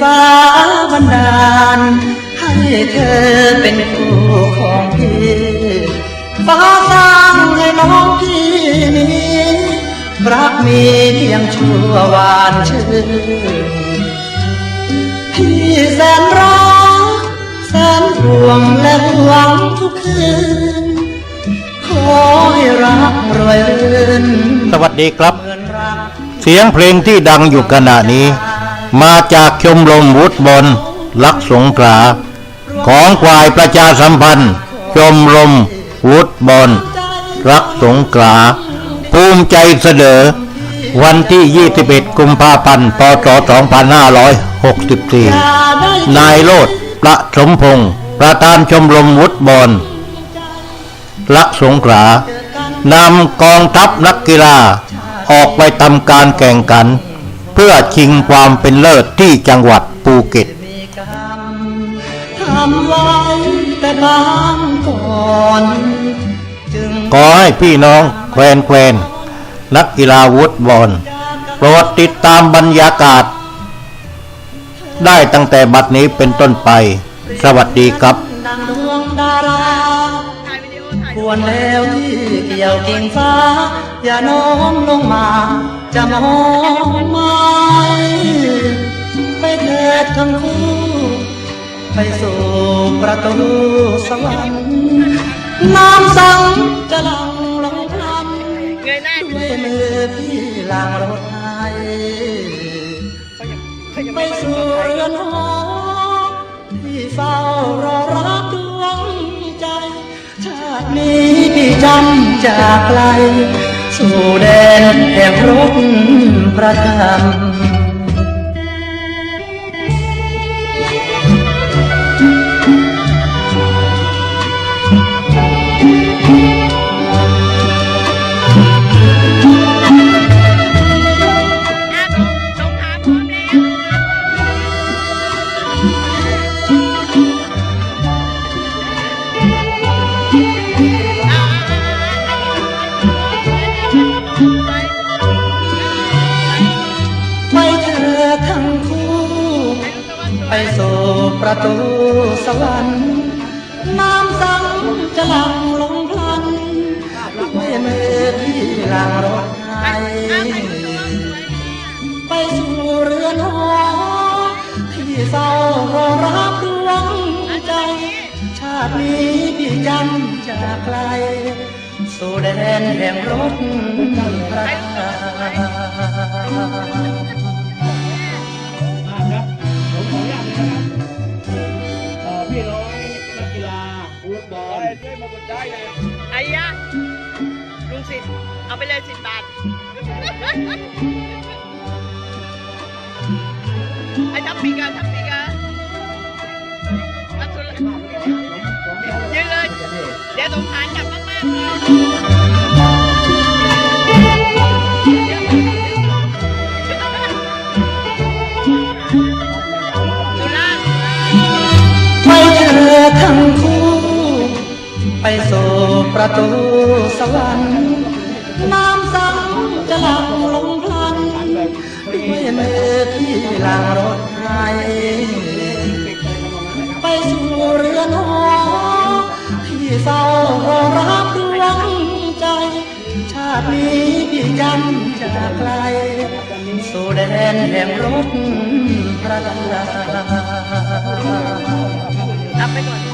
ฟ้าบันดาล ให้เธอเป็นคู่ของพี่ฟ้าสร้างให้น้องพี่นี้รักมีเพียงชั่ววานชื่อพี่แสนรักแสนห่วงและหวังทุกคืนขอให้รักรวยรื่นสวัสดีครับเหมือนรักเสียงเพลงที่ดังอยู่ขณะนี้ มาจากชมรมวุฒบอลลักสงขลาของฝ่ายประชาสัมพันธ์ชมรมวุฒบอลรักสงขลาภูมิใจเสนอ วันที่ 21 กุมภาพันธ์ พศ 2564 นายโลดประสมพงศ์ประธานชมรมวุฒบอลรักสงขลานำกองทัพนักกีฬาออกไปทำการแข่งขัน เพื่อชิงความเป็นเลิศที่จังหวัดภูเก็ตกรรมทำไว้แต่บางก่อนจึงขอให้พี่น้องแควนแควนนักกีฬาวุฒบอลโปรดติดตามบรรยากาศ ได้ตั้งแต่บัดนี้เป็นต้นไป สวัสดีครับ ควรแล้วที่เกี่ยวกิ่งฟ้า อย่าน้อมลงมา จะมองไม่ไปเถิดทั้งคู่ไปสู่ประตูสวรรค์น้ำสังจะลังลงพลันเงยหน้าด้วยมือพี่ลางรถให้ไปสู่เรือนหอที่เฝ้า นี้พี่จำจากไกล สู่แดนแห่งรถประทับ ประตูสวรรค์น้ำสังจะหลั่งลงพลันด้วยมือที่ล้างรถให้ไปสู่เรือนหอที่เฝ้ารอรับดวงใจ ชาตินี้พี่จำจากไกลสู่แดนแห่งรถพระ ตบอลด้วยมาบนได้เลยไอ้ยะลุงสิทธิ์เอาไปเลยสิบบาท ไอ้ทับปีกอะทับปีกอะทับสุดเลยืนเลย เดี๋ยวสงขลาจับมากๆเลย ไปสู่ประตูสวรรค์ น้ำสังจะหลั่งลงพลันด้วยมือที่ล้างรถให้ไปสู่เรือนหอที่เฝ้ารอรับดวงใจ ชาตินี้พี่จำจากไกล สู่แดนแห่งรถพระธาตุรับไปก่อน